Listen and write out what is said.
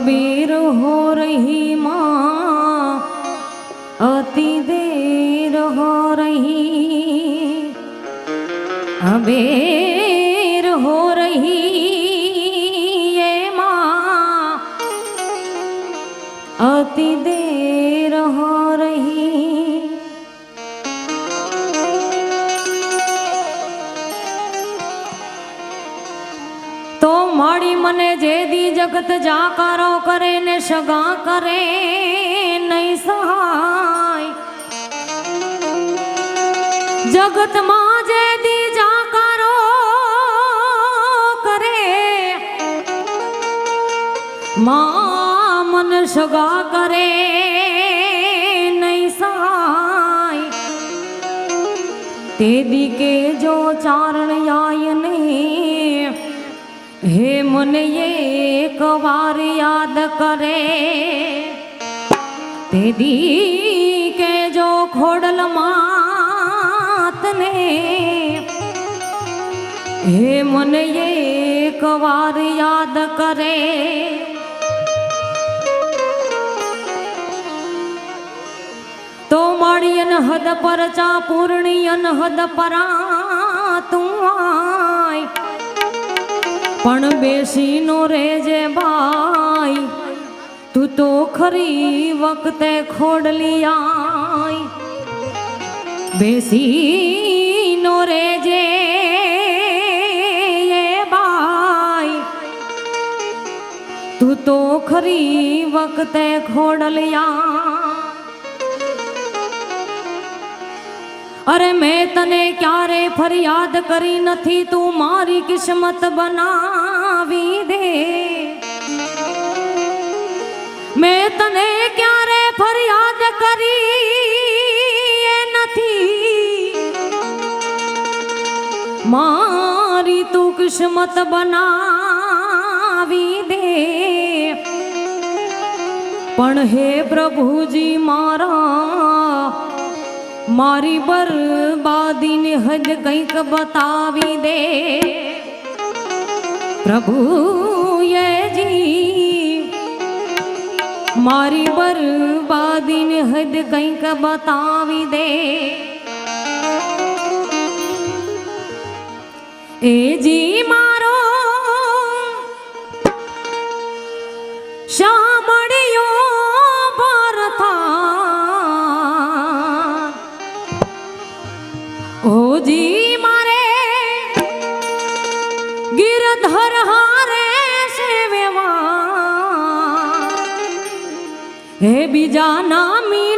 अबीर हो रही माँ अति देर हो रही अबेर हो रही માડી મને જે દી જગત જાકારો કરે ને સગા કરે, નહીં સહાય. જગતમાં જે દી જાકારો કરે, માં મન સગા કરે, નહીં સહાય. તે દી કે જો ચારણ આય ને હે મને એક વાર યાદ કરે તે દી કે જો ખોડલ માતને હે મને એક વાર યાદ કરે તો મારી અનહદ પર ચા પૂર્ણી અનહદ પરા તું આય બેસી નો રેજે ભાઈ, તું તો ખરી વખતે ખોડલી આય બેસીનો રેજે એ ભાઈ, તું તો ખરી વખતે ખોડલિયા અરે મેં તને ક્યારે ફરિયાદ કરી નથી, તું મારી કિસ્મત બનાવી દે. મેં તને ક્યારે ફરિયાદ કરી નથી. મારી તું કિસ્મત બનાવી દે. પણ હે પ્રભુજી, મારા મારી બરબાદીને હદ કંઈક બતાવી દે. પ્રભુજી મારી બરબાદીને હદ કંઈક બતાવી દે. એ જી મારો શામળિયો ગિરધર હારે સેવેવા હે બીજા નામી